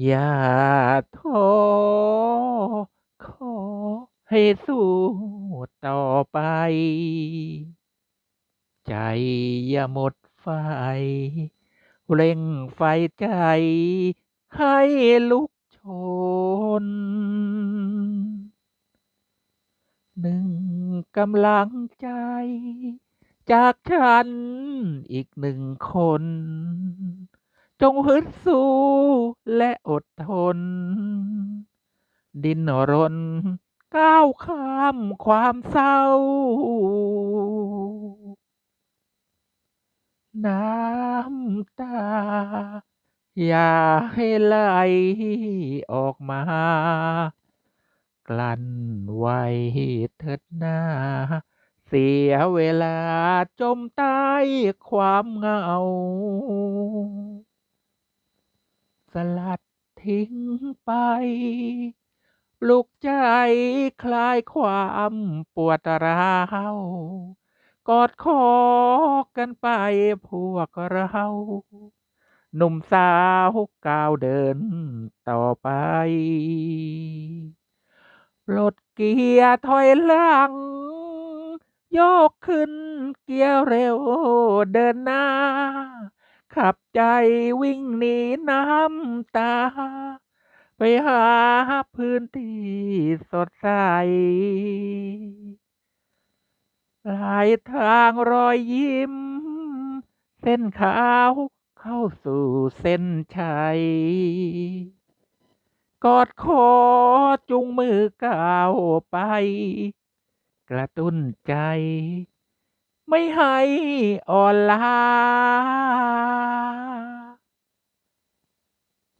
อย่าท้อขอให้สู้ต่อไป ใจอย่าหมดไฟ เร่งไฟใจ ให้ลุกโชน หนึ่งกำลังใจ จากฉันอีกหนึ่งคน จงฮึดสู้และอดทน ดินรน ก้าวข้ามความเศร้า น้ำตา อย่าให้ไหลออกมา กลั้นไว้เถิดหนาเสียเวลาจมใต้ความเหงา สลัดทิ้งไป ปลุกใจคลายความปวดร้าว กอดคอกันไปพวกเรา หนุ่มสาวก้าวเดินต่อไป ปลดเกียร์ถอยหลัง โยกขึ้นเกียร์เร็วเดินหน้า ขับใจวิ่งหนีน้ำตา ไปหาพื้นที่สดใสปลายทางรอยยิ้ม เส้นขาวเข้าสู่เส้นชัย กอดคอจุงมือก้าวไป กระตุ้นใจ ไม่ให้อ่อนล้า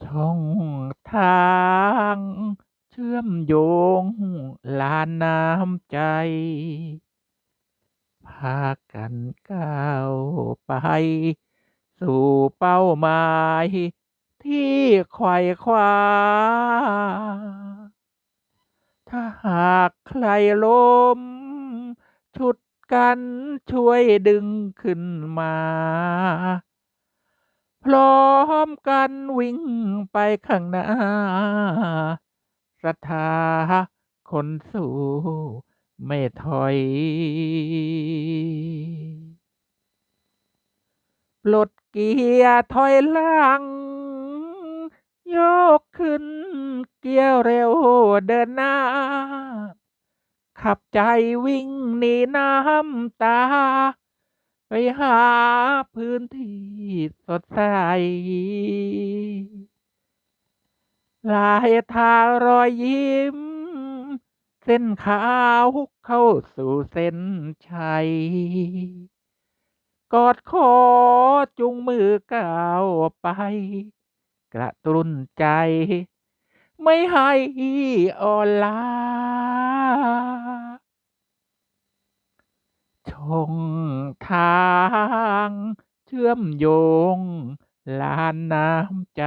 ช่องทางเชื่อมโยงลานน้ำใจ พากันก้าวไป สู่เป้าหมายที่ไขว่คว้า ถ้าหากใครล้มฉุด กันช่วยดึงขึ้นมา พร้อมกันวิ่งไปข้างหน้าศรัทธาคนสู้ไม่ถอยปลดเกียร์ถอยหลัง โยกขึ้นเกียร์เร็วเดินหน้า ขับใจวิ่งหนีน้ำตา ไปหาพื้นที่สดใสลายทารอยยิ้ม เส้นขาวเข้าสู่เส้นชัย กอดคอจุงมือก้าวไป กระตุ้นใจ ไม่ให้อ่อนล้า ช่องทางเชื่อมโยงลานน้ำใจ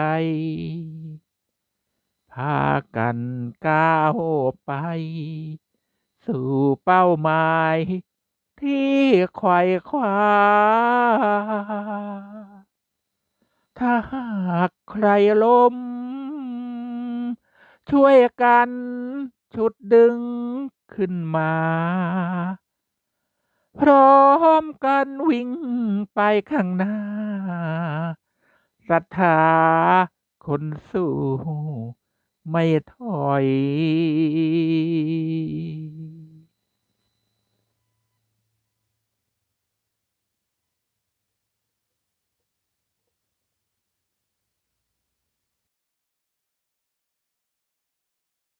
พากันก้าวไป สู่เป้าหมาย ที่ไขว่คว้า ถ้าหากใครล้ม ช่วยกันฉุดดึงขึ้นมา พร้อมกันวิ่งไปข้างหน้าศรัทธาคนสู้ไม่ถอย